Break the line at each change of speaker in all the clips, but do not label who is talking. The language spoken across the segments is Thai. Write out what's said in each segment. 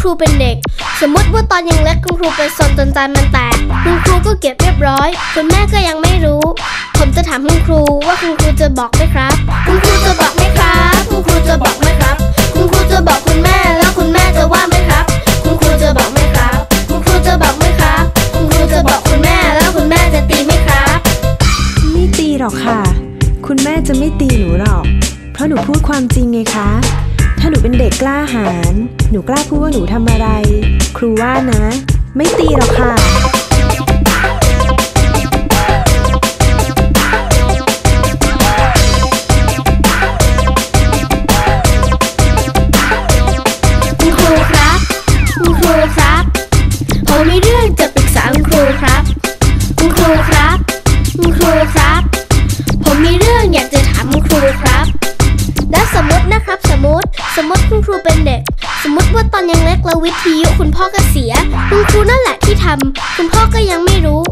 ครูเป็นเด็ก สมมติว่าตอนยังเล็กคุณครูเป็นซนจนจานมันแตก คุณครูก็เก็บเรียบร้อย คุณแม่ก็ยังไม่รู้ ผมจะถามคุณครูว่าคุณครูจะบอกไหมครับ คุณครูจะบอกไหมครับ คุณครูจะบอกไหมครับ คุณครูจะบอกคุณแม่แล้วคุณแม่จะว่าไหมครับ คุณครูจะบอกไหมครับ คุณครูจะบอกไหมครับ คุณครูจะบอกคุณแม่แล้วคุณแม่จะตีไหมครับ
ไม่ตีหรอกค่ะ คุณแม่จะไม่ตีหนูหรอก เพราะหนูพูดความจริงไงคะ ด็กกล้าหาญหนูกล้าพูดว่าหนูทำอะไร ครูว่านะ ไม่ตีหรอกค่ะ
สมมติคุณครูเป็นเด็ก สมมติว่าตอนยังเล็กแล้ววิทยุคุณพ่อก็เสีย คุณครูนั่นแหละที่ทำคุณพ่อก็ยังไม่รู้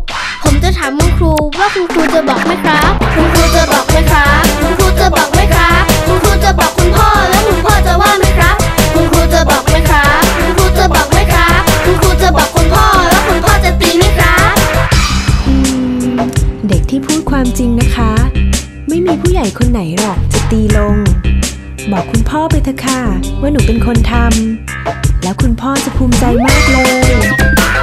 ผมจะถามคุณครูว่าคุณครูจะบอกไหมครับ คุณครูจะบอกไหมครับ คุณครูจะบอกไหมครับ คุณครูจะบอกคุณพ่อแล้วคุณพ่อจะว่าไหมครับ คุณครูจะบอกไหมครับ คุณครูจะบอกไหมครับ คุณครูจะบอกคุณพ่อแล้วคุณพ่อจะตีไหมครับ
เด็กที่พูดความจริงนะคะ ไม่มีผู้ใหญ่คนไหนหรอกจะตีลง บอกคุณพ่อไปเถอะค่ะ ว่าหนูเป็นคนทำแล้วคุณพ่อจะภูมิใจมากเลย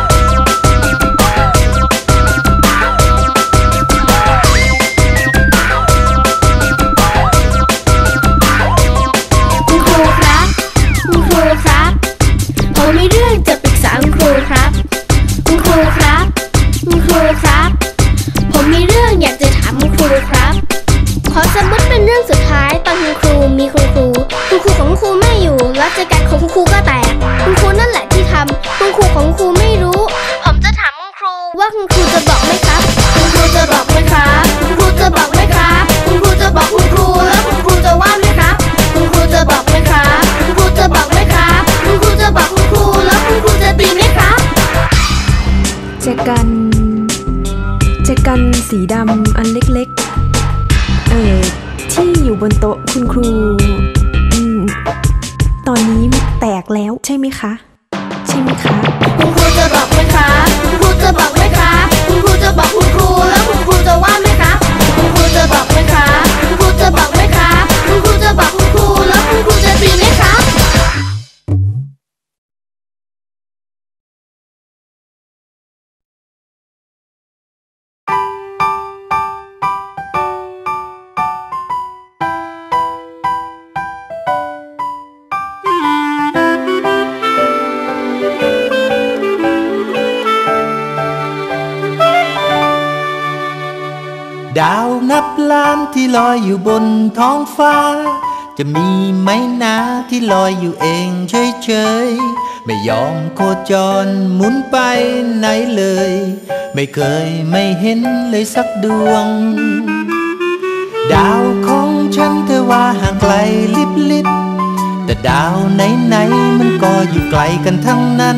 มีคุณครูครู ไหมคะา
นที่ล
อ
ยอยู่บนท้องฟ้า จะมีไหมนะที่ลอยอยู่เองเฉยๆ ไม่ยอมโคจรหมุนไปไหนเลย ไม่เคยไม่เห็นเลยสักดวง ดาวของฉันเธอว่าห่างไกลลิบลิบแต่ดาวไหนๆมันก็อยู่ไกลกันทั้งนั้น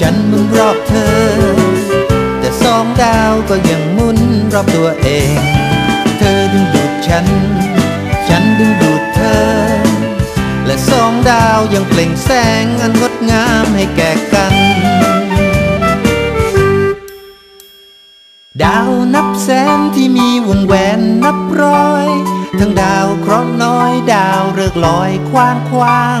ฉันหมุนรอบเธอ แต่สองดาวก็ยังหมุนรอบตัวเอง เธอดึงดูดฉัน ฉันดึงดูดเธอ และสองดาวยังเปล่งแสงอันงดงามให้แก่กัน ดาวนับแสนที่มีวงแหวนนับร้อย ทั้งดาวเคราะห์น้อยดาวเลิกลอยคว้างคว้าง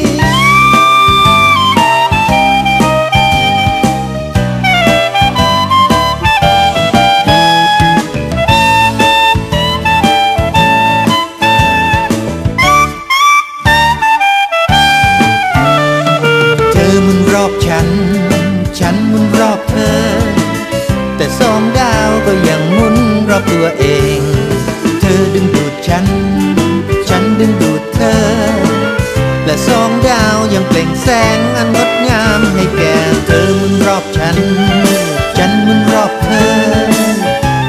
และสองดาวยังเปล่งแสงอันงดงามให้แก่เธอหมุนรอบฉัน ฉันหมุนรอบเธอ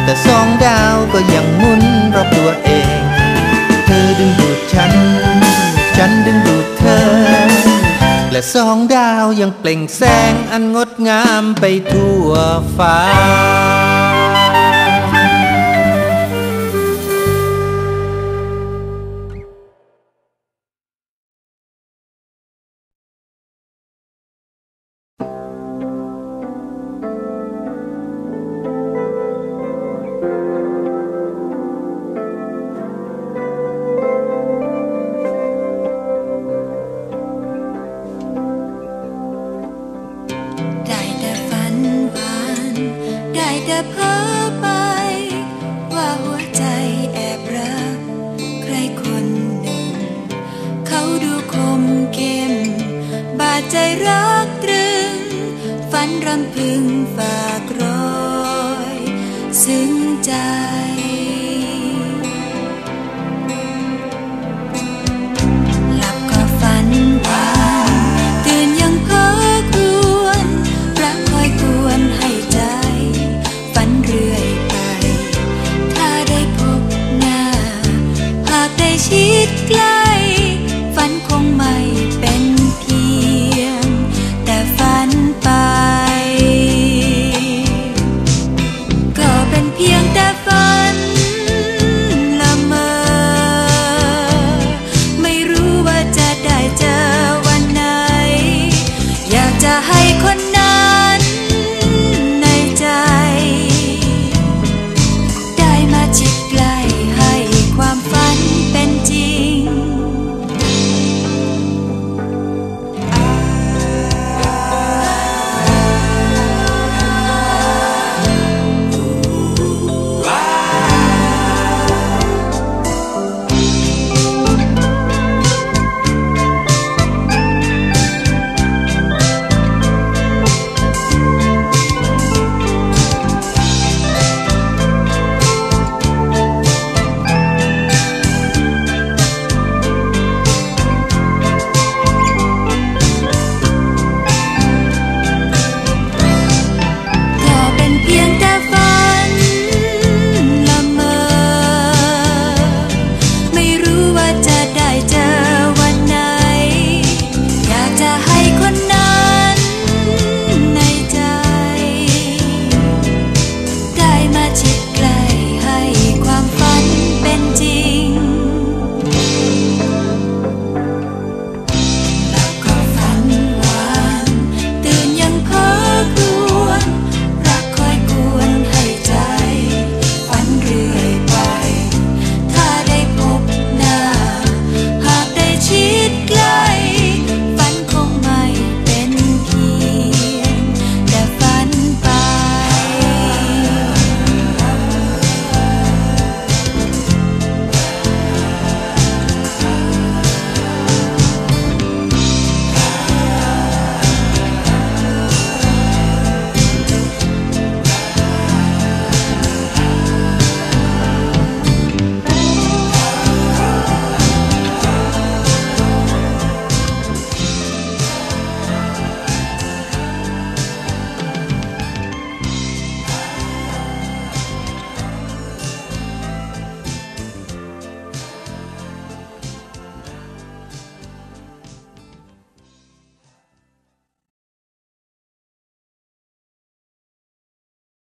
แต่สองดาวก็ยังหมุนรอบตัวเอง เธอดึงดูดฉัน ฉันดึงดูดเธอ และสองดาวยังเปล่งแสงอันงดงามไปทั่วฟ้าา
ดใจรักตรึง ฝันรำพึงฝากรอย ซึ้งใจ